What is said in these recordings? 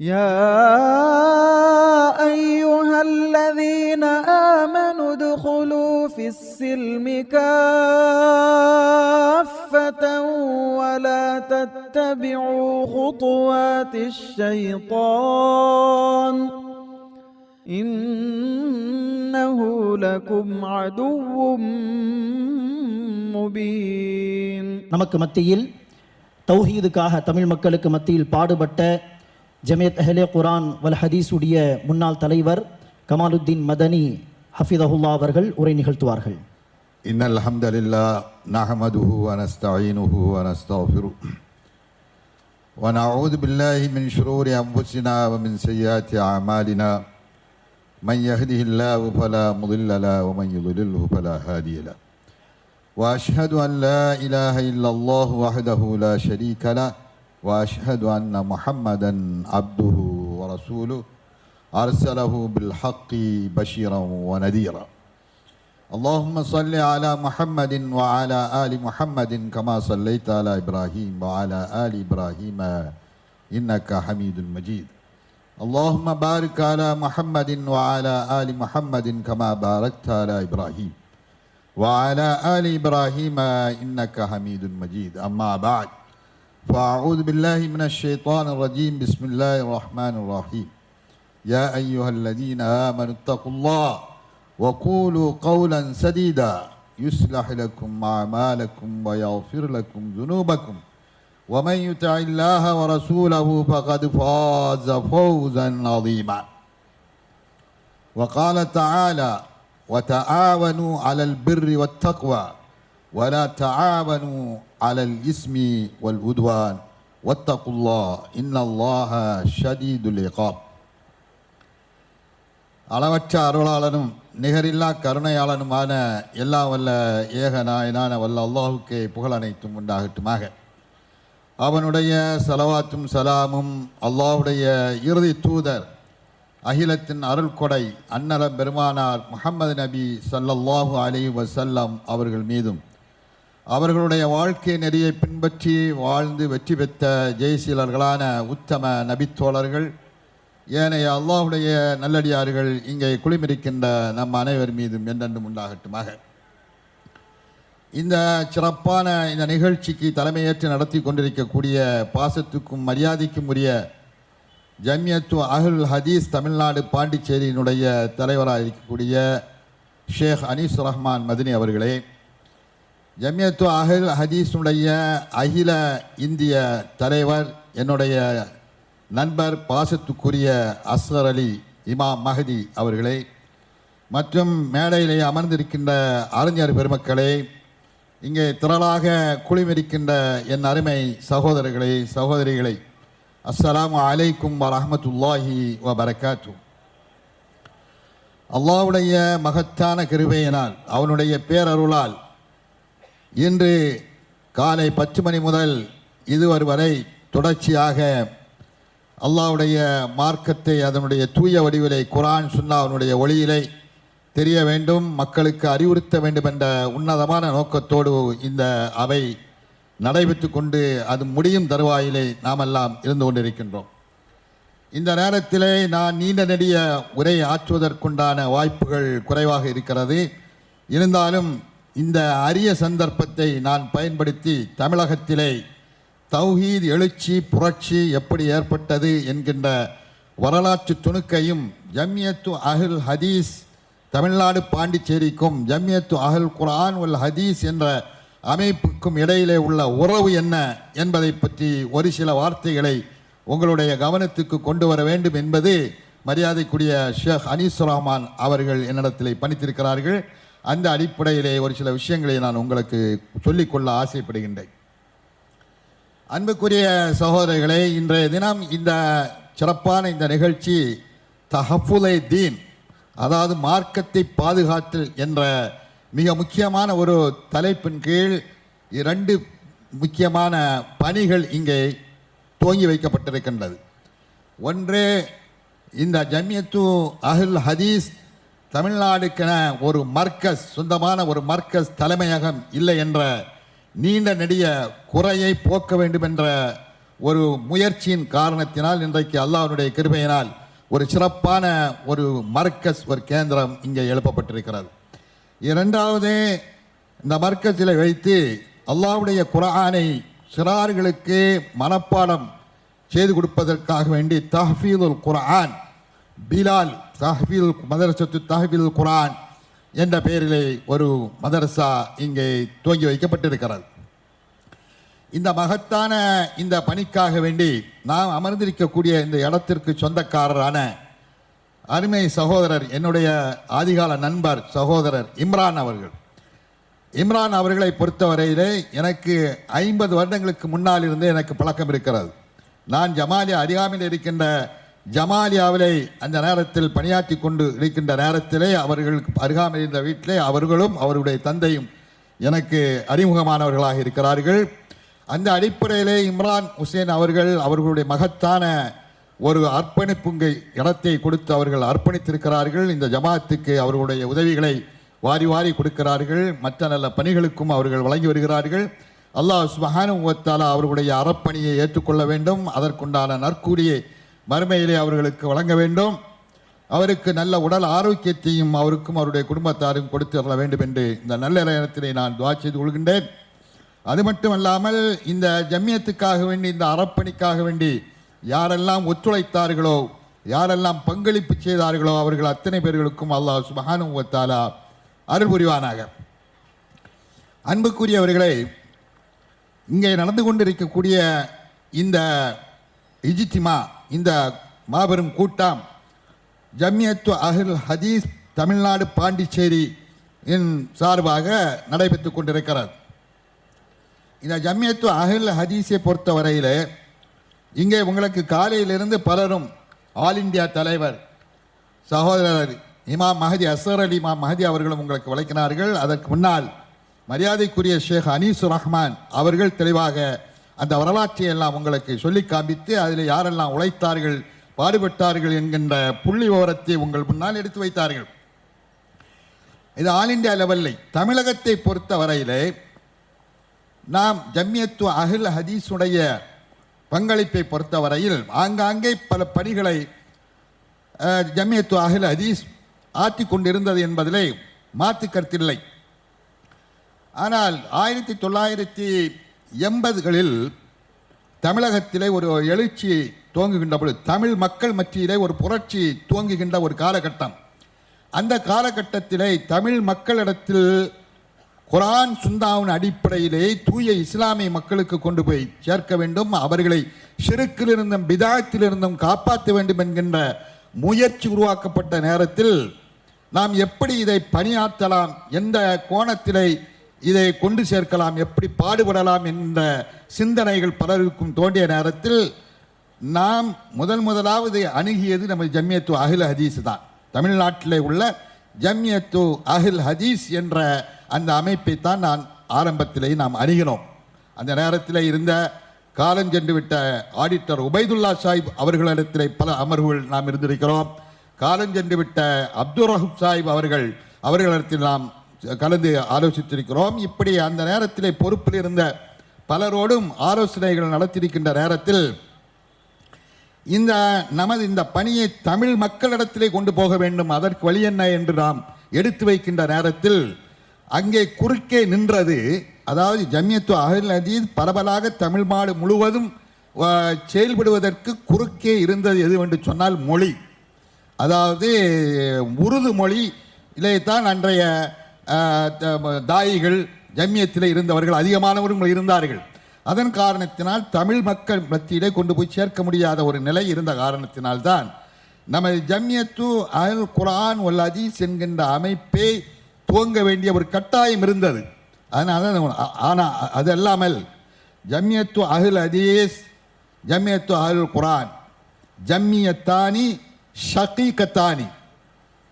يا أيها الذين آمنوا ادخلوا في السلم كافة ولا تتبعوا خطوات الشيطان إنه لكم عدو مبين நமக்கு மத்தியில் தௌஹீதுக்காக தமிழ் மக்களுக்கு மத்தியில் பாடுபட்ட ஜமியத் அஹ்லே குரான் வல் ஹதீஸுடைய முன்னாள் தலைவர் கமாலுத்தீன் மதனி ஹஃபிதஹுல்லா அவர்கள் உரை நிகழ்த்துவார்கள் إن الحمد لله نحمده ونستعينه ونستغفره ونعوذ بالله من شرور أنفسنا ومن سيئات أعمالنا. من يهده الله فلا مضل له ومن يضلله فلا هادي له. وأشهد أن لا إله إلا الله وحده لا شريك له. وأشهد أن محمدا عبده ورسوله. أرسله بالحق بشيرا ونذيرا. اللهم صل على محمد وعلى آل محمد كما صليت على إبراهيم وعلى آل إبراهيم. إنك حميد مجيد. اللهم بارك على محمد وعلى آل محمد كما باركت على إبراهيم. وعلى آل إبراهيم إنك حميد مجيد. أما بعد. فأعوذ بالله من الشيطان الرجيم. بسم الله الرحمن الرحيم. يا أيها الذين آمنوا اتقوا الله وقولوا قولا سديدا. يصلح لكم أعمالكم ويغفر لكم ذنوبكم. ومن يطع الله ورسوله فقد فاز فوزا عظيما. وقال تعالى وتعاونوا على البر والتقوى. ولا تعاونوا على الإثم والعدوان واتقوا الله إن الله شديد العقاب அளவற்ற அருளாளனும் நிகரில்லா கருணையாளனுமான எல்லா வல்ல ஏக நாயனான வல்ல அல்லாஹுக்கே புகழ் அனைத்தும் உண்டாகட்டுமாக அவனுடைய சலவாத்தும் சலாமும் அல்லாஹுடைய இறுதி தூதர் அகிலத்தின் அருள் கொடை அன்னல பெருமானார் முஹம்மது நபி ஸல்லல்லாஹு அலைஹி வஸல்லம் அவர்கள் மீதும் அவர்களுடைய வாழ்க்கை நெறியை பின்பற்றி வாழ்ந்து வெற்றி பெற்ற ஜெயசீலர்களான உத்தம நபித்தோழர்கள் ஏனைய அல்லாஹுடைய நல்லடியார்கள் இங்கே குளிமிருக்கின்ற நம் அனைவர் மீதும் என்றென்றும் உண்டாகட்டுமாக. இந்த சிறப்பான இந்த நிகழ்ச்சிக்கு தலைமையேற்று நடத்தி கொண்டிருக்கக்கூடிய பாசத்துக்கும் மரியாதைக்கும் உரிய ஜம்யத்து அஹுல் ஹதீஸ் தமிழ்நாடு பாண்டிச்சேரியினுடைய தலைவராக இருக்கக்கூடிய ஷேக் அனீஸ் ரஹ்மான் மதினி அவர்களே ஜமியத்து அகில் ஹதீஸுடைய அகில இந்திய தலைவர் என்னுடைய நண்பர் பாசத்துக்குரிய அஸ்கர் அலி இமாம் மஹதி அவர்களே மற்றும் மேடையிலே அமர்ந்திருக்கின்ற அறிஞர் பெருமக்களே இங்கே திரளாக குழுமிருக்கின்ற என் அருமை சகோதரர்களே சகோதரிகளை அஸ்ஸலாமு அலைக்கும் வரஹ்மத்துல்லாஹி வ பரக்காத்து அல்லாஹ்வுடைய மகத்தான கிருபையினால் அவனுடைய பேரருளால் இன்று காலை பத்து மணி முதல் இதுவரை வரை தொடர்ச்சியாக அல்லாஹ்வுடைய மார்க்கத்தை அதனுடைய தூய வடிவிலை குரான் சுன்னா அவனுடைய ஒளியிலை தெரிய வேண்டும் மக்களுக்கு அறிவுறுத்த வேண்டும் என்ற உன்னதமான நோக்கத்தோடு இந்த அவை நடைபெற்று கொண்டு அது முடியும் தருவாயிலே நாமெல்லாம் இருந்து கொண்டிருக்கின்றோம். இந்த நேரத்திலே நான் நீண்ட நெடிய உரை ஆற்றுவதற்குண்டான வாய்ப்புகள் குறைவாக இருக்கிறது. இருந்தாலும் இந்த அரிய சந்தர்ப்பத்தை நான் பயன்படுத்தி தமிழகத்திலே தௌஹீத் எழுச்சி புரட்சி எப்படி ஏற்பட்டது என்கின்ற வரலாற்று துணுக்கையும் ஜம்யத்து அஹுல் ஹதீஸ் தமிழ்நாடு பாண்டிச்சேரிக்கும் ஜம்யத்து அஹுல் குரான் உல் ஹதீஸ் என்ற அமைப்புக்கும் இடையிலே உள்ள உறவு என்ன என்பதை பற்றி ஒரு சில வார்த்தைகளை உங்களுடைய கவனத்துக்கு கொண்டு வர வேண்டும் என்பது மரியாதைக்குரிய ஷேக் அனீஸ் ரஹ்மான் அவர்கள் என்னிடத்திலே பணித்திருக்கிறார்கள். அந்த அடிப்படையிலே ஒரு சில விஷயங்களை நான் உங்களுக்கு சொல்லிக்கொள்ள ஆசைப்படுகின்றேன். அன்புக்குரிய சகோதரர்களே இன்றைய தினம் இந்த சிறப்பான இந்த நிகழ்ச்சி தஹஃபுலை தீன் அதாவது மார்க்கத்தை பாதுகாத்தல் என்ற மிக முக்கியமான ஒரு தலைப்பின் கீழ் இரண்டு முக்கியமான பணிகள் இங்கே துவங்கி வைக்கப்பட்டிருக்கின்றது. ஒன்று இந்த ஜமியத்து அஹுல் ஹதீஸ் தமிழ்நாடுக்கென ஒரு மர்க்கஸ் சொந்தமான ஒரு மர்க்கஸ் தலைமையகம் இல்லை என்ற நீண்ட நெடிய குறையை போக்க வேண்டும் என்ற ஒரு முயற்சியின் காரணத்தினால் இன்றைக்கு அல்லாஹனுடைய கிருபையினால் ஒரு சிறப்பான ஒரு மர்க்கஸ் ஒரு கேந்திரம் இங்கே எழுப்பப்பட்டிருக்கிறது. இரண்டாவது இந்த மர்க்கஸில் வைத்து அல்லாஹ்வுடைய குரானை சிறார்களுக்கு மனப்பாடம் செய்து கொடுப்பதற்காக வேண்டி தஹ்ஃபீதுல் குர்ஆன் பிலால் தஹ்வில் மதரசத்து தஹ்வில் குரான் என்ற பெயரிலே ஒரு மதரசா இங்கே துவங்கி வைக்கப்பட்டிருக்கிறது. இந்த மகத்தான இந்த பணிக்காக வேண்டி நாம் அமர்ந்திருக்கக்கூடிய இந்த இடத்திற்கு சொந்தக்காரரான அருமை சகோதரர் என்னுடைய ஆதிகால நண்பர் சகோதரர் இம்ரான் அவர்கள். இம்ரான் அவர்களை பொறுத்தவரையிலே எனக்கு ஐம்பது வருடங்களுக்கு முன்னால் இருந்தே எனக்கு பழக்கம் இருக்கிறது. நான் ஜமாலியா அருகாமையில் இருக்கின்ற ஜமாலியாவிலே அந்த நேரத்தில் பணியாற்றி கொண்டு இருக்கின்ற நேரத்திலே அவர்களுக்கு அருகாமல் இருந்த வீட்டிலே அவர்களும் அவருடைய தந்தையும் எனக்கு அறிமுகமானவர்களாக இருக்கிறார்கள். அந்த அடிப்படையிலே இம்ரான் ஹுசேன் அவர்கள் அவர்களுடைய மகத்தான ஒரு அர்ப்பணிப்புங்கை இடத்தை கொடுத்து அவர்கள் அர்ப்பணித்திருக்கிறார்கள். இந்த ஜமாத்துக்கு அவர்களுடைய உதவிகளை வாரி வாரி கொடுக்கிறார்கள். மற்ற நல்ல பணிகளுக்கும் அவர்கள் வழங்கி வருகிறார்கள். அல்லாஹ் சுபஹானுவத்தாலா அவர்களுடைய அறப்பணியை ஏற்றுக்கொள்ள வேண்டும். அதற்குண்டான நற்கூலியை மறுமையிலே அவர்களுக்கு வழங்க வேண்டும். அவருக்கு நல்ல உடல் ஆரோக்கியத்தையும் அவருக்கும் அவருடைய குடும்பத்தாரும் கொடுத்து வர வேண்டும் என்று இந்த நல்ல நேரத்திலே நான் துவா செய்து கொள்கின்றேன். அது மட்டுமல்லாமல் இந்த ஜம்மியத்துக்காக வேண்டி இந்த அறப்பணிக்காக வேண்டி யாரெல்லாம் ஒத்துழைத்தார்களோ யாரெல்லாம் பங்களிப்பு செய்தார்களோ அவர்கள் அத்தனை பேர்களுக்கும் அல்லாஹ் சுபஹானுவத்தாலா அருள் புரிவானாக. அன்புக்குரியவர்களே இங்கே நடந்து கொண்டிருக்கக்கூடிய இந்த இஜித்திமா இந்த மாபெரும் கூட்டம் ஜம்மியத்து அஹில் ஹதீஸ் தமிழ்நாடு பாண்டிச்சேரி இன் சார்பாக நடைபெற்று கொண்டிருக்கிறது. இந்த ஜம்மியத்து அஹில் ஹதீஸை பொறுத்தவரையில் இங்கே உங்களுக்கு காலையிலிருந்து பலரும் ஆல் இந்தியா தலைவர் சகோதரர் இமாம் மஹதி அசர் அலி இமாம் மஹதி அவர்களும் உங்களுக்கு விளக்கினார்கள். அதற்கு முன்னால் மரியாதைக்குரிய ஷேக் அனீஸ் ரஹ்மான் அவர்கள் தெளிவாக அந்த வரலாற்றை எல்லாம் உங்களுக்கு சொல்லி காமித்து அதில் யாரெல்லாம் உழைத்தார்கள் பாடுபட்டார்கள் என்கின்ற புள்ளி விவரத்தை உங்கள் முன்னால் எடுத்து வைத்தார்கள். இது ஆல் இந்தியா லெவலில் தமிழகத்தை பொறுத்த வரையிலே நாம் ஜம்மியத்து அஹில் ஹதீஸுடைய பங்களிப்பை பொறுத்தவரையில் ஆங்காங்கே பல பணிகளை ஜம்யத்து ஜம்மியத்து ஹதீஸ் ஆற்றி கொண்டிருந்தது என்பதிலே மாற்று கருத்தில்லை ஆனால் ஆயிரத்தி தொள்ளாயிரத்தி எண்பதுகளில் தமிழகத்திலே ஒரு எழுச்சி துவங்குகின்ற பொழுது தமிழ் மக்கள் மத்தியிலே ஒரு புரட்சி துவங்குகின்ற ஒரு காலகட்டம். அந்த காலகட்டத்திலே தமிழ் மக்களிடத்தில் குரான் சுந்தாவின் அடிப்படையிலே தூய இஸ்லாமிய மக்களுக்கு கொண்டு போய் சேர்க்க வேண்டும் அவர்களை சிறுக்கிலிருந்தும் பிதாயத்திலிருந்தும் காப்பாற்ற வேண்டும் என்கின்ற முயற்சி உருவாக்கப்பட்ட நேரத்தில் நாம் எப்படி இதை பணியாற்றலாம் எந்த கோணத்திலே இதை கொண்டு சேர்க்கலாம் எப்படி பாடுபடலாம் என்ற சிந்தனைகள் பலருக்கும் தோன்றிய நேரத்தில் நாம் முதல் முதலாவது அணுகியது நம்ம ஜம்யத்து அகில் ஹதீஸ் தான். தமிழ்நாட்டிலே உள்ள ஜம்யத்து அகில் ஹதீஸ் என்ற அந்த அமைப்பை தான் நான் ஆரம்பத்திலே நாம் அணுகினோம். அந்த நேரத்தில் இருந்த காலஞ்சென்று விட்ட ஆடிட்டர் உபைதுல்லா சாஹிப் அவர்களிடத்தில் பல அமர்வுகள் நாம் இருந்திருக்கிறோம். காலஞ்சென்று விட்ட அப்துல் ரஹூப் சாஹிப் அவர்கள் அவர்களிடத்தில் நாம் கலந்து ஆலோசித்திருக்கிறோம். இப்படி அந்த நேரத்திலே பொறுப்பில் இருந்த பலரோடும் ஆலோசனைகள் நடத்தியிருக்கின்ற நேரத்தில் இந்த நமது இந்த பணியை தமிழ் மக்களிடத்திலே கொண்டு போக வேண்டும். அதற்கு வழி என்ன என்று நாம் எடுத்து வைக்கின்ற நேரத்தில் அங்கே குறுக்கே நின்றது. அதாவது ஜம்யத்து அஹில் அஜீத் பரவலாக தமிழ் நாடு முழுவதும் செயல்படுவதற்கு குறுக்கே இருந்தது எது என்று சொன்னால் மொழி. அதாவது உருது மொழி தான் அன்றைய தாயிகள் ஜம்மியத்தில் இருந்தவர்கள் அதிகமானவர்கள் இருந்தார்கள். அதன் காரணத்தினால் தமிழ் மக்கள் மத்தியிலே கொண்டு போய் சேர்க்க முடியாத ஒரு நிலை இருந்த காரணத்தினால்தான் நமது ஜம்யத்து அல் குரான் ஒல் அஜீஸ் என்கின்ற அமைப்பை துவங்க வேண்டிய ஒரு கட்டாயம் இருந்தது. அதனால ஆனால் அது அல்லாமல் ஜம்யத்து அஹுல் அதீஸ் ஜம்யத்து அஹுல் குரான் ஜம்மியத்தானி ஷகீகத்தானி.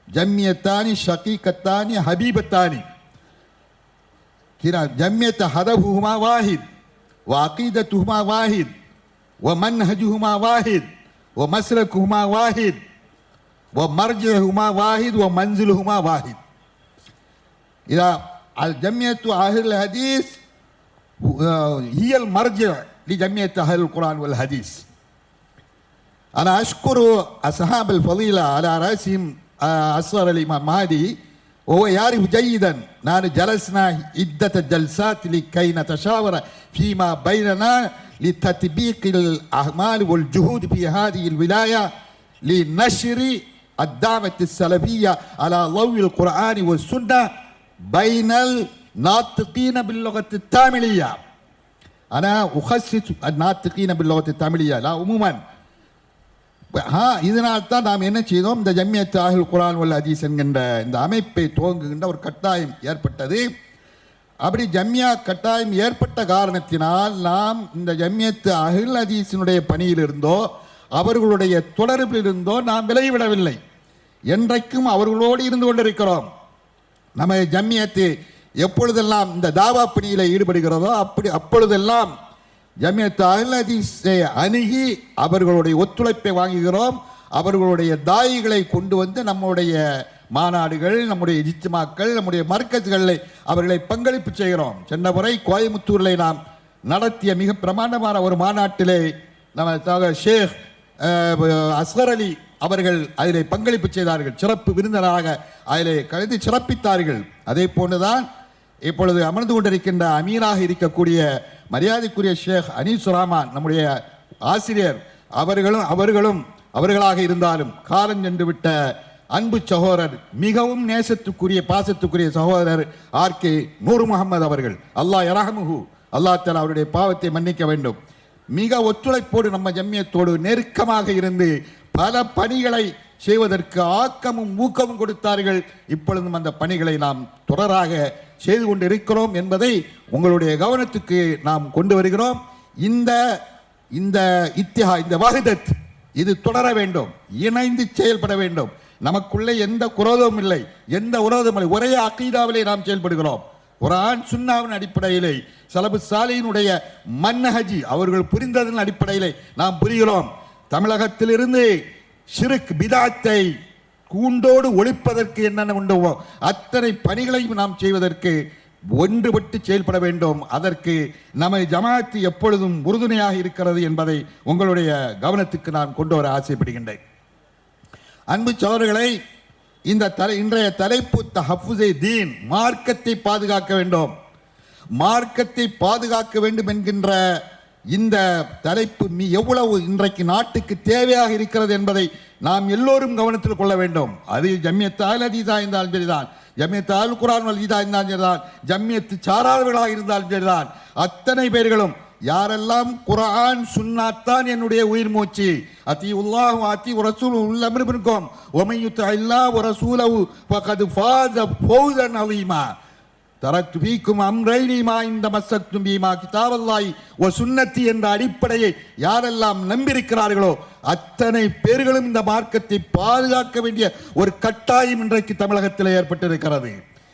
جميتان شقيقتان حبيبتان كنا جميت هدفهما واحد وعقيدتهما واحد ومنهجهما واحد ومسلكهما واحد ومرجعهما واحد ومنزلهما واحد. إذا الجمعية أهل الحديث هي المرجع لجمعية أهل القرآن والحديث. أنا أشكر أصحاب الفضيلة على رأسهم أصغر الإمام مهدي وهو يعرف جيدا نحن جلسنا عدة جلسات لكي نتشاور فيما بيننا لتطبيق الأعمال والجهود في هذه الولاية لنشر الدعوة السلفية على ضوء القرآن والسنة بين الناطقين باللغة التاملية أنا أخصص الناطقين باللغة التاملية لا عموما இதனால் தான் நாம் என்ன செய்தோம்? இந்த ஜம்மியத் ஆகில் குரான் வல் ஹதீஸ் என்கின்ற இந்த அமைப்பை துவங்குகின்ற ஒரு கட்டாயம் ஏற்பட்டது. அப்படி ஜம்யா கட்டாயம் ஏற்பட்ட காரணத்தினால் நாம் இந்த ஜம்யத்து அகில் ஹதீஸினுடைய பணியிலிருந்தோ அவர்களுடைய தொடர்பிலிருந்தோ நாம் விலகிவிடவில்லை. என்றைக்கும் அவர்களோடு இருந்து கொண்டிருக்கிறோம். நம்ம ஜம்மியத்து எப்பொழுதெல்லாம் இந்த தாவா பணியில் ஈடுபடுகிறதோ அப்படி அப்பொழுதெல்லாம் ஜம்மியத்து அஹ்ல் அணுகி அவர்களுடைய ஒத்துழைப்பை வாங்குகிறோம். அவர்களுடைய தாயிகளை கொண்டு வந்து நம்முடைய மாநாடுகள் நம்முடைய இஜித்துமாக்கள் நம்முடைய மர்க்கத்துகளில் அவர்களை பங்களிப்பு செய்கிறோம். சென்ற முறை கோயம்புத்தூரில் நாம் நடத்திய மிக பிரமாண்டமான ஒரு மாநாட்டிலே நம்ம ஷேக் அஹ், அஸ்கர் அலி அவர்கள் அதிலே பங்களிப்பு செய்தார்கள். சிறப்பு விருந்தினராக அதிலே கலந்து சிறப்பித்தார்கள். அதே போன்றுதான் இப்பொழுது அமர்ந்து கொண்டிருக்கின்ற அமீராக இருக்கக்கூடிய மரியாதைக்குரிய ஷேக் அனீஸ் ரஹ்மான் நம்முடைய ஆசிரியர் அவர்களும் அவர்களும் அவர்களாக இருந்தாலும் காலம் சென்று விட்ட அன்பு சகோதரர் மிகவும் நேசத்துக்குரிய பாசத்துக்குரிய சகோதரர் ஆர் கே நூர் முகமது அவர்கள். அல்லாஹ் யரஹமுஹு. அல்லாஹ் தலா அவருடைய பாவத்தை மன்னிக்க வேண்டும். மிக ஒத்துழைப்போடு நம்ம ஜம்மியத்தோடு நெருக்கமாக இருந்து பல பணிகளை செய்வதற்கு ஆக்கமும் ஊக்கமும் கொடுத்தார்கள். இப்பொழுதும் அந்த பணிகளை நாம் தொடராக செய்து கொண்டிருக்கிறோம் என்பதை உங்களுடைய கவனத்துக்கு நாம் கொண்டு வருகிறோம். இந்த இந்த இத்திஹா இந்த வாகிதத் இது தொடர வேண்டும். இணைந்து செயல்பட வேண்டும். நமக்குள்ளே எந்த குரோதமும் இல்லை. எந்த உரோதமும் இல்லை. ஒரே அக்கீதாவிலே நாம் செயல்படுகிறோம். குரான் சுன்னாவின் அடிப்படையிலே சலபு சாலையினுடைய மன்னஹஜி அவர்கள் புரிந்ததன் அடிப்படையிலே நாம் புரிகிறோம். தமிழகத்திலிருந்து சிறுக் பிதாத்தை கூண்டோடு ஒழிப்பதற்கு என்னென்ன உண்டோ? அத்தனை பணிகளையும் நாம் செய்வதற்கு ஒன்றுபட்டு செயல்பட வேண்டும். அதற்கு நமது ஜமாத்து எப்பொழுதும் உறுதுணையாக இருக்கிறது என்பதை உங்களுடைய கவனத்துக்கு நான் கொண்டு வர ஆசைப்படுகின்றேன். அன்பு சோழர்களை இந்த தலை இன்றைய தலைப்பு தஹஃபுஸே தீன் மார்க்கத்தை பாதுகாக்க வேண்டும். மார்க்கத்தை பாதுகாக்க வேண்டும் என்கின்ற இந்த தலைப்பு மீ எவ்வளவு இன்றைக்கு நாட்டுக்கு தேவையாக இருக்கிறது என்பதை நாம் எல்லோரும் கவனத்தில் கொள்ள வேண்டும். அது ஜம்மியத் அல் அதீதா இருந்தாலும் சரிதான். ஜம்மியத் குரான் வல்கீதா இருந்தாலும் சரிதான். ஜம்மியத்து சாராதவர்களாக இருந்தாலும் சரிதான். அத்தனை பேர்களும் யாரெல்லாம் குரான் சுன்னாத்தான் என்னுடைய உயிர் மூச்சு. அத்தி உல்லாஹ் அத்தி உரசூல் உள்ளமிருக்கும் ஒமையுத்த இல்லா உரசூலவு பகது ஃபாத ஃபௌதன் அலீமா. தரத்து பீக்கும் அம்ரைனிமா இந்த மசத்தும் பீமா கிதாபல்லாய் ஓ சுன்னத்தி என்ற அடிப்படையை யாரெல்லாம் நம்பியிருக்கிறார்களோ அத்தனை பேர்களும் இந்த மார்க்கத்தை பாதுகாக்க வேண்டிய ஒரு கட்டாயம் இன்றைக்கு தமிழகத்தில் ஏற்பட்டிருக்கிறது.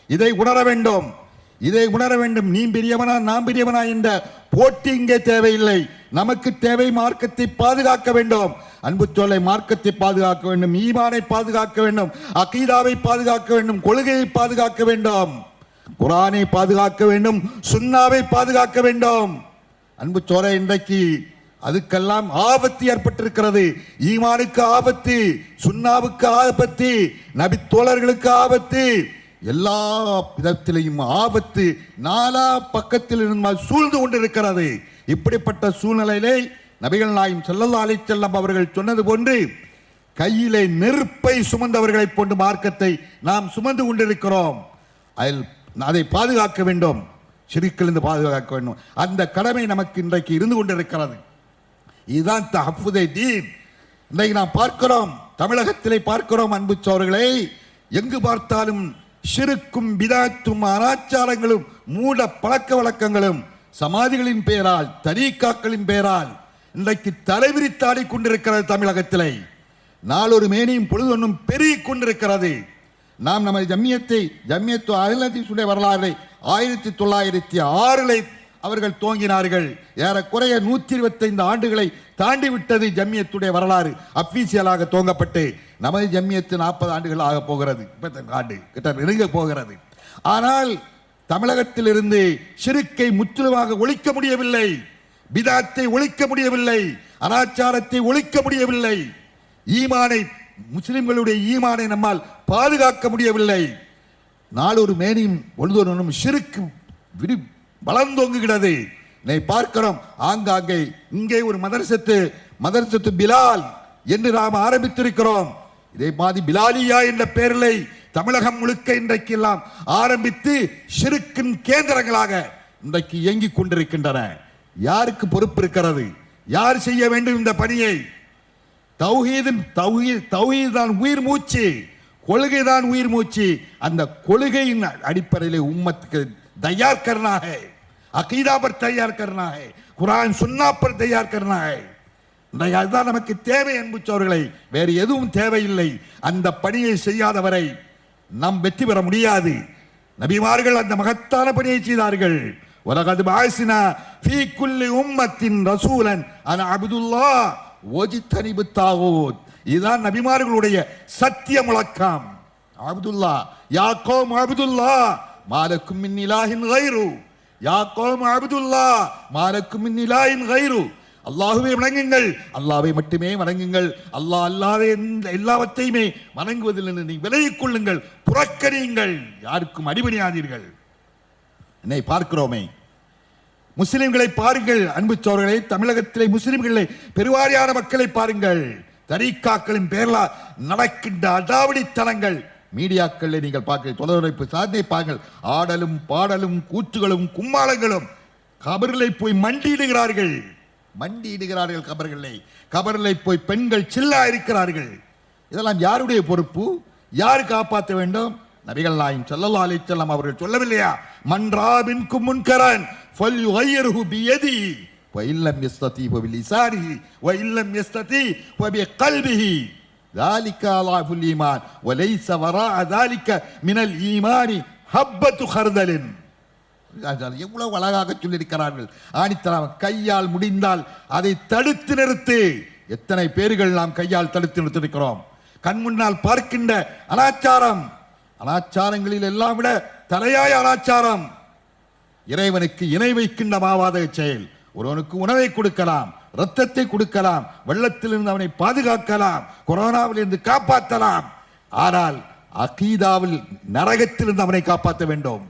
இதை உணர வேண்டும். இதை உணர வேண்டும். நீ பெரியவனா நான் பெரியவனா என்ற போட்டி இங்கே தேவையில்லை. நமக்கு தேவை மார்க்கத்தை பாதுகாக்க வேண்டும். அன்பு தோலை மார்க்கத்தை பாதுகாக்க வேண்டும். ஈமானை பாதுகாக்க வேண்டும். அகீதாவை பாதுகாக்க வேண்டும். கொள்கையை பாதுகாக்க வேண்டும். குரானை பாதுகாக்க வேண்டும் சுண்ணாவை பாதுகாக்க வேண்டும். அன்பு சோரை இன்றைக்கு அதுக்கெல்லாம் ஆபத்து ஏற்பட்டிருக்கிறது. ஈமானுக்கு ஆபத்து சுண்ணாவுக்கு ஆபத்து நபி தோழர்களுக்கு ஆபத்து எல்லா விதத்திலையும் ஆபத்து நாலா பக்கத்தில் இருந்தால் சூழ்ந்து கொண்டிருக்கிறது. இப்படிப்பட்ட சூழ்நிலையிலே நபிகள் நாயும் செல்லல்லா அலை செல்லம் அவர்கள் சொன்னது போன்று கையிலே நெருப்பை சுமந்தவர்களைப் போன்று மார்க்கத்தை நாம் சுமந்து கொண்டிருக்கிறோம். அதில் அதை பாதுகாக்க வேண்டும். சிறுக்கிலிருந்து பாதுகாக்க வேண்டும். அந்த கடமை நமக்கு இன்றைக்கு இருந்து கொண்டிருக்கிறது. இதுதான் தஹஃபுதை தீன். இன்றைக்கு நாம் பார்க்கிறோம். தமிழகத்திலே பார்க்கிறோம் அன்பு சோர்களே. எங்கு பார்த்தாலும் சிறுக்கும் விதாத்தும் அனாச்சாரங்களும் மூட பழக்க வழக்கங்களும் சமாதிகளின் பெயரால் தரீக்காக்களின் பெயரால் இன்றைக்கு தலைவிரித்தாடி கொண்டிருக்கிறது தமிழகத்திலே. நாளொரு மேனியும் பொழுது ஒன்றும் பெருகி கொண்டிருக்கிறது. நாம் நமது ஜம்மியத்தை ஜம்மியத்து அகிலத்தீசுடைய வரலாறை ஆயிரத்தி தொள்ளாயிரத்தி ஆறில் அவர்கள் துவங்கினார்கள். ஏறக்குறைய நூற்றி இருபத்தைந்து ஆண்டுகளை தாண்டி விட்டது ஜம்மியத்துடைய வரலாறு அஃபீசியலாக துவங்கப்பட்டு நமது ஜம்மியத்து நாற்பது ஆண்டுகள் ஆக போகிறது. முப்பத்தி ஆண்டு கிட்ட நெருங்க போகிறது. ஆனால் தமிழகத்திலிருந்து சிறுக்கை முற்றிலுமாக ஒழிக்க முடியவில்லை. பிதாத்தை ஒழிக்க முடியவில்லை. அனாச்சாரத்தை ஒழிக்க முடியவில்லை. ஈமானை முஸ்லிம்களுடைய ஈமானை நம்மால் பாதுகாக்க முடியவில்லை. நாளொரு மேனியும் ஒழுதொருவனும் சிறுக்கு விரி வளர்ந்தோங்குகிறது. இதை பார்க்கிறோம். ஆங்காங்கே இங்கே ஒரு மதரசத்து மதரசத்து பிலால் என்று நாம் ஆரம்பித்திருக்கிறோம். இதே மாதிரி பிலாலியா என்ற பெயரிலை தமிழகம் முழுக்க இன்றைக்கு எல்லாம் ஆரம்பித்து சிறுக்கின் கேந்திரங்களாக இன்றைக்கு இயங்கிக் கொண்டிருக்கின்றன. யாருக்கு பொறுப்பு இருக்கிறது? யார் செய்ய வேண்டும் இந்த பணியை? தௌஹீதின் தௌஹீத் தௌஹீத் தான் உயிர் மூச்சு கொள்கை தான் உயிர் மூச்சு அந்த கொள்கையின் அடிப்படையில் உம்மத்துக்கு தயார் करना है अकीदा पर तैयार करना है குரான் சுன்னா पर तैयार करना है இன்றைக்கு அதுதான் நமக்கு தேவை என்புச்சவர்களை வேறு எதுவும் தேவையில்லை அந்த பணியை செய்யாதவரை நாம் வெற்றி பெற முடியாது நபிமார்கள் அந்த மகத்தான பணியை செய்தார்கள் உலகது பாசினா ஃபீ குல்லி உம்மத்தின் ரசூலன் அன அப்துல்லா ஒஜித்தனிபு தாவூத் இதுதான் நபிமார்களுடைய சத்திய முழக்கம். அப்துல்லா யா அப்துல்லா மாலக்கும் மின்னிலாஹின் கைரு. யாக்கோம் அப்துல்லா மாலக்கும் மின்னிலாஹின் கைரு. அல்லாஹுவை வணங்குங்கள் அல்லாவை மட்டுமே வணங்குங்கள். அல்லாஹ் அல்லாத எந்த எல்லாவற்றையுமே வணங்குவதில் நீ விலகிக் கொள்ளுங்கள் புறக்கணியுங்கள். யாருக்கும் அடிபணியாதீர்கள். என்னை பார்க்கிறோமே முஸ்லிம்களை பாருங்கள். அன்பு சோழர்களை தமிழகத்திலே முஸ்லிம்களை பெருவாரியான மக்களை பாருங்கள். தரீக்காக்களின் பேரலா நடக்கின்ற அடாவடித்தனங்கள். மீடியாக்களில் நீங்கள் பார்க்க தொடர்பு சாதனை பாருங்கள். ஆடலும் பாடலும் கூத்துகளும் கும்மாளங்களும் கபர்களை போய் மண்டியிடுகிறார்கள். மண்டியிடுகிறார்கள் கபர்களை. கபர்களை போய் பெண்கள் சில்லா இருக்கிறார்கள். இதெல்லாம் யாருடைய பொறுப்பு? யார் காப்பாற்ற வேண்டும்? நபிகள் நாயும் ஸல்லல்லாஹு அலைஹி அவர்கள் சொல்லவில்லையா? மன்றாபின் முன்கரன். ஃபல்யுகையிர்ஹு பியதி வஇல்லம் யஸ்ததி ஃபபிலிசானிஹி வஇல்லம் யஸ்ததி ஃபபிகல்பிஹி ذلك ضعف الإيمان وليس وراء ذلك من الإيمان حبة خردل எவ்வளவு அழகாக சொல்லியிருக்கிறார்கள் ஆணித்தரம் கையால் முடிந்தால் அதை தடுத்து நிறுத்து எத்தனை பேர்கள் நாம் கையால் தடுத்து நிறுத்திருக்கிறோம் கண் முன்னால் பார்க்கின்ற அனாச்சாரம் அனாச்சாரங்களில் எல்லாம் விட தலையாய அனாச்சாரம் இறைவனுக்கு இணை வைக்கின்றமாவாத செயல். ஒருவனுக்கு உணவை கொடுக்கலாம் ரத்தத்தை கொடுக்கலாம் வெள்ளத்திலிருந்து அவனை பாதுகாக்கலாம் கொரோனாவில் இருந்து காப்பாற்றலாம். ஆனால் அகீதாவில் நரகத்திலிருந்து அவனை காப்பாற்ற வேண்டும்.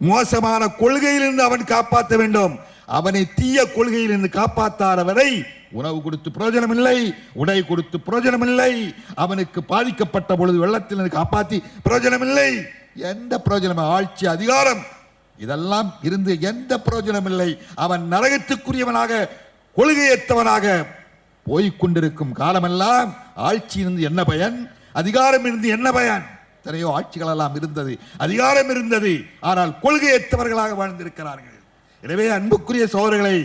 மோசமான கொள்கையிலிருந்து அவன் காப்பாற்ற வேண்டும். அவனை தீய கொள்கையிலிருந்து காப்பாற்றாதவரை உணவு கொடுத்து பிரயோஜனம் இல்லை உடை கொடுத்து பிரயோஜனம் இல்லை அவனுக்கு பாதிக்கப்பட்ட பொழுது வெள்ளத்திலிருந்து காப்பாற்றி பிரயோஜனம் இல்லை எந்த பிரயோஜனம் ஆட்சி அதிகாரம் இதெல்லாம் இருந்து எந்த பிரயோஜனம் இல்லை. அவன் நரகத்துக்குரியவனாக கொள்கையற்றவனாக போய்கொண்டிருக்கும் காலமெல்லாம் ஆட்சி என்ன பயன்? அதிகாரம் இருந்து என்ன பயன்? எத்தனையோ ஆட்சிகள் எல்லாம் இருந்தது. அதிகாரம் இருந்தது ஆனால் கொள்கையற்றவர்களாக வாழ்ந்திருக்கிறார்கள். எனவே அன்புக்குரிய சோதர்களை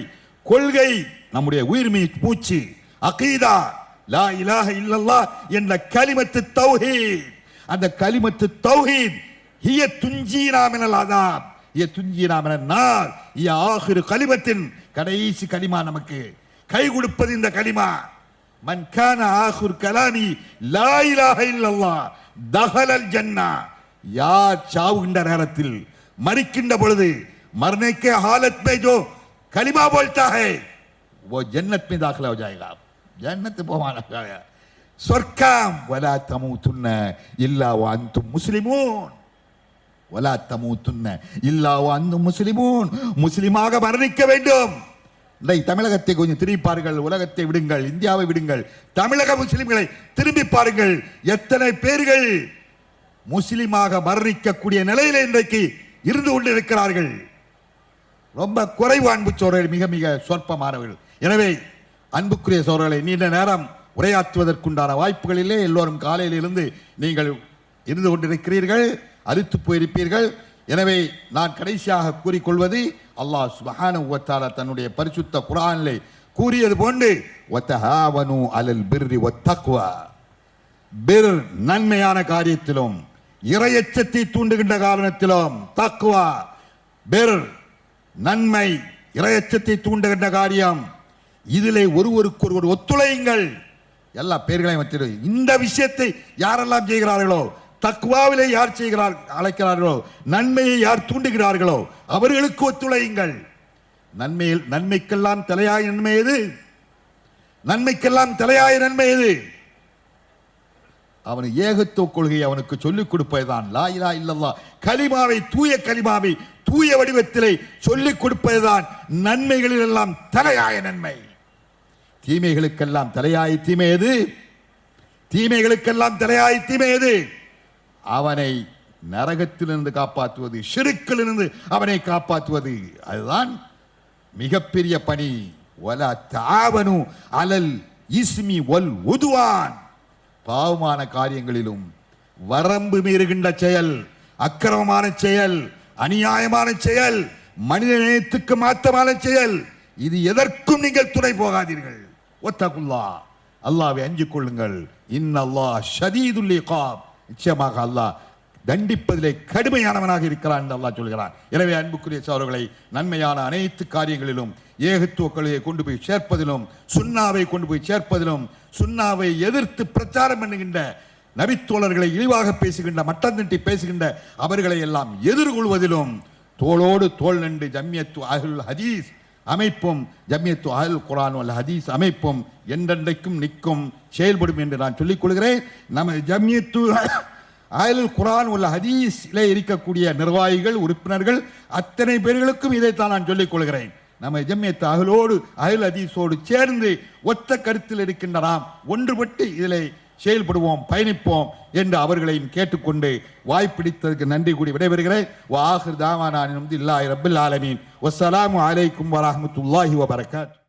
கொள்கை நம்முடைய உயிர்மீ பூச்சி அகீதா லா இலாக இல்லல்லா என்ற களிமத்து தௌஹீத். அந்த களிமத்து தௌஹீத் ஹிய துஞ்சீனா அதான் அதாப் ஹிய துஞ்சீனா மினல் நார் ஹிய ஆகிரு கலிமத்தின் கடைசி கலிமா நமக்கு கை கொடுப்பது இந்த கலிமா மன் கான ஆகுர் கலாமி லா இலாஹ இல்லல்லாஹ் தஹலல் ஜன்னா யார் சாவுகின்ற நேரத்தில் மறிக்கின்ற பொழுது मरने के हालत में जो कलिमा बोलता है वो जन्नत में दाखिला हो जाएगा जन्नत போவானா சொர்க்கம் वला तमूतुन्न इल्ला वअंतुम मुस्लिमून ஒலா தமூத்துன்ன இல்லாவோ அந்த முஸ்லிமூன் முஸ்லிமாக மரணிக்க வேண்டும். இல்லை தமிழகத்தை கொஞ்சம் திரும்பிப்பார்கள் உலகத்தை விடுங்கள் இந்தியாவை விடுங்கள். தமிழக முஸ்லிம்களை திரும்பி பாருங்கள். எத்தனை பேர்கள் முஸ்லிமாக மரணிக்கக்கூடிய நிலையில் இன்றைக்கு இருந்து கொண்டிருக்கிறார்கள். ரொம்ப குறைவு அன்பு சோழர்கள் மிக மிக சொற்பமானவர்கள். எனவே அன்புக்குரிய சோழர்களை நீண்ட நேரம் உரையாற்றுவதற்குண்டான வாய்ப்புகளிலே எல்லோரும் காலையிலிருந்து நீங்கள் இருந்து கொண்டிருக்கிறீர்கள். அறுத்து போயிருப்பீர்கள். எனவே நான் கடைசியாக கூறிக்கொள்வது அல்லாஹ் சுபஹான வ தன்னுடைய பரிசுத்த குரானிலே கூறியது போன்று ஒத்தஹாவனு அலல் பிர்ரி ஒத்தக்குவா பிர் நன்மையான காரியத்திலும் இரையச்சத்தை தூண்டுகின்ற காரணத்திலும் தக்குவா பிர் நன்மை இரையச்சத்தை தூண்டுகின்ற காரியம். இதிலே ஒருவருக்கு ஒருவர் ஒத்துழையுங்கள். எல்லா பேர்களையும் வச்சிரு இந்த விஷயத்தை யாரெல்லாம் செய்கிறார்களோ தக்குவாவிலே யார் செய்கிறார் அழைக்கிறார்களோ நன்மையை யார் தூண்டுகிறார்களோ அவர்களுக்கு ஒத்துழையுங்கள். நன்மையில் நன்மைக்கெல்லாம் தலையாய நன்மை எது? நன்மைக்கெல்லாம் தலையாய நன்மை எது? அவன் ஏகத்துவ கொள்கை அவனுக்கு சொல்லிக் கொடுப்பதுதான். லா இல்லல்லா கலிமாவை தூய கலிமாவை தூய வடிவத்திலே சொல்லிக் கொடுப்பதுதான் நன்மைகளில் எல்லாம் தலையாய நன்மை. தீமைகளுக்கெல்லாம் தலையாய தீமை எது? தீமைகளுக்கெல்லாம் தலையாய தீமை எது? அவனை நரகத்திலிருந்து காப்பாற்றுவது ஷிருக்கிலிருந்து அவனை காப்பாற்றுவது அதுதான் மிகப்பெரிய பணி. ஒல தாவனு அலல் இஸ்மி ஒல் உதுவான். பாவமான காரியங்களிலும் வரம்பு மீறுகின்ற செயல் அக்கிரமமான செயல் அநியாயமான செயல் மனித நேயத்துக்கு மாற்றமான செயல் இது எதற்கும் நீங்கள் துணை போகாதீர்கள். ஒத்தகுல்லா. அல்லாவை அஞ்சு கொள்ளுங்கள். இன்னல்லாஹ் ஷதீதுல்லி காப் நிச்சயமாக அல்லாஹ் தண்டிப்பதிலே கடுமையானவனாக இருக்கிறான் என்று அல்லாஹ் சொல்கிறான். எனவே அன்புக்குரிய சோழர்களை நன்மையான அனைத்து காரியங்களிலும் ஏகத்துவ கொள்கையை கொண்டு போய் சேர்ப்பதிலும் சுண்ணாவை கொண்டு போய் சேர்ப்பதிலும் சுண்ணாவை எதிர்த்து பிரச்சாரம் பண்ணுகின்ற நபித்தோழர்களை இழிவாக பேசுகின்ற மட்டம் தட்டி பேசுகின்ற அவர்களை எல்லாம் எதிர்கொள்வதிலும் தோளோடு தோள் நண்டு ஜம்யத்து அஹுல் ஹதீஸ் அமைப்பும். ஜமியத்து அஹல் குரான் அல்ல ஹதீஸ் அமைப்பும். என்றென்றைக்கும் நிற்கும் செயல்படும் என்று நான் சொல்லிக் கொள்கிறேன். நம்ம ஜமியத்து அயல் குரான் உள்ள ஹதீஸில் இருக்கக்கூடிய நிர்வாகிகள் உறுப்பினர்கள் அத்தனை பேர்களுக்கும் இதைத்தான் நான் சொல்லிக் கொள்கிறேன். நம்ம ஜம்மியத்து அகலோடு அயல் ஹதீஸோடு சேர்ந்து ஒத்த கருத்தில் இருக்கின்ற நாம் ஒன்றுபட்டு இதில் செயல்படுவோம் பயணிப்போம் என்று அவர்களையும் கேட்டுக்கொண்டு வாய்ப்பிடித்ததற்கு நன்றி கூடி விடைபெறுகிறேன். வாஹிர் தாவானானின் இல்லா ரப்பில் ஆலமீன். வசலாம் அலைக்கும் வரமத்துல்லாஹி வபரகாத்.